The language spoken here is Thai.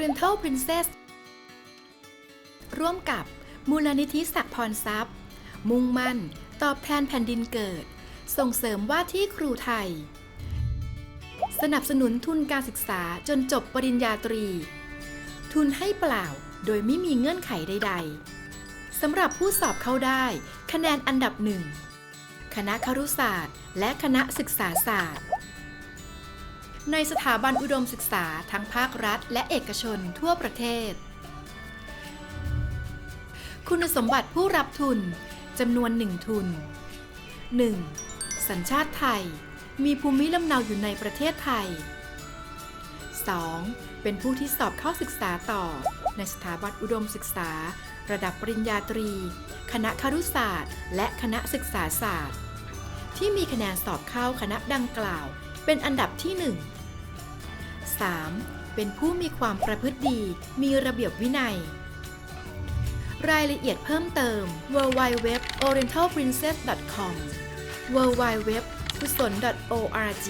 Oriental Princess ร่วมกับมูลนิธิสักพรทรัพย์ มุ่งมั่น ตอบแทนแผ่นดินเกิด ส่งเสริมว่าที่ครูไทย สนับสนุนทุนการศึกษาจนจบปริญญาตรี ทุนให้เปล่าโดยไม่มีเงื่อนไขใด ๆสำหรับผู้สอบเข้าได้ คะแนนอันดับหนึ่งคณะครุศาสตร์ และคณะศึกษาศาสตร์ ในสถาบันอุดมศึกษาทั้งภาครัฐ และเอกชนทั่วประเทศ คุณสมบัติผู้รับทุนจำนวนหนึ่งทุน 1. สัญชาติไทย มีภูมิลำเนาอยู่ในประเทศไทย 2. เป็นผู้ที่สอบเข้าศึกษาต่อ ในสถาบันอุดมศึกษา ระดับปริญญาตรี คณะครุศาสตร์ และคณะศึกษาศาสตร์ ที่มีคะแนนสอบเข้าคณะดังกล่าว เป็นอันดับที่ 1 3. เป็นผู้มีความประพฤติดี มีระเบียบวินัย รายละเอียดเพิ่มเติม www.orientalprincess.com www กุศล .org